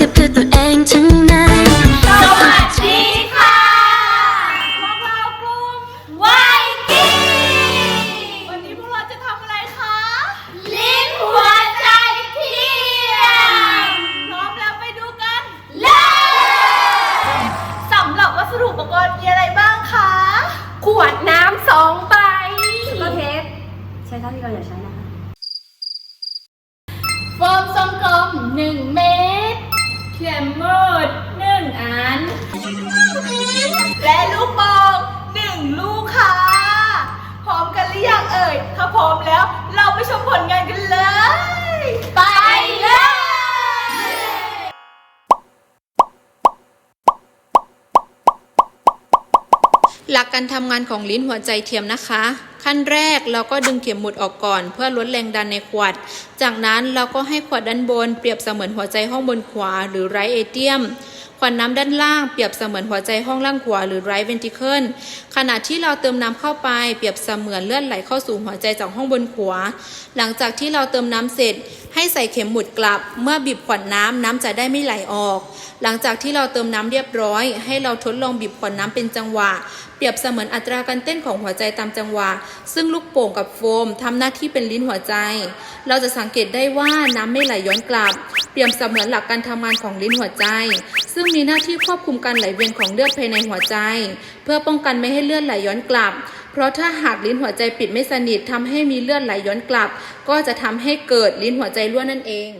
กับเธอตัวเองทั้งนั้นสวัสดีค่ะ พวกเรากลุ่มวายกิ้งวันนี้พวกเราจะทำอะไรคะ ลิ้นหัวใจเที่ยงพร้อมแล้วไปดูกันเลยสำหรับวัสดุอุปกรณ์มีอะไรบ้างคะ ขวดน้ำสองใบก็เทปใช้เท่าที่เราอยากใช้นะคะ โฟมทรงกลมหนึ่งเมตร เข็มหมด1อัน และลูกโป่งหนึ่งลูกค่ะ พร้อมกันหรือยังเอ่ย ถ้าพร้อมแล้ว หลักการทำงานของลิ้นหัวใจเทียมนะคะ ขั้นแรกเราก็ดึงเข็มหมุดออกก่อน เพื่อลดแรงดันในขวด จากนั้นเราก็ให้ขวดด้านบนเปรียบเสมือนหัวใจห้องบนขวาหรือไรเอเทียม ขวดน้ำด้านล่างเปรียบเสมือนหัวใจห้องล่างขวาหรือไรเวนติเคิลขณะที่เราเติมน้ำเข้าไปเปรียบเสมือนเลือดไหลเข้าสู่หัวใจจากห้องบนขวา หลังจากที่เราเติมน้ำเสร็จ ให้ใส่เข็มหมุดกลับ เมื่อบีบขวดน้ำน้ำจะได้ไม่ไหลออก หลังจากที่เราเติมน้ำเรียบร้อย ให้เราทดลองบีบขวดน้ำเป็นจังหวะ เปรียบเสมือนอัตราการเต้นของหัวใจตามจังหวะ ซึ่งลูกโป่งกับโฟมทำหน้าที่เป็นลิ้นหัวใจ เราจะสังเกตได้ว่าน้ำไม่ไหลย้อนกลับ รียบเสมือนหลักการทำงานของลิ้นหัวใจ ซึ่งมีหน้าที่ควบคุมการไหลเวียนของเลือดภายในหัวใจ เพื่อป้องกันไม่ให้เลือดไหลย้อนกลับ เพราะถ้าหากลิ้นหัวใจปิดไม่สนิททำให้มีเลือดไหลย้อนกลับ ก็จะทำให้เกิดลิ้นหัวใจรั่วนั่นเอง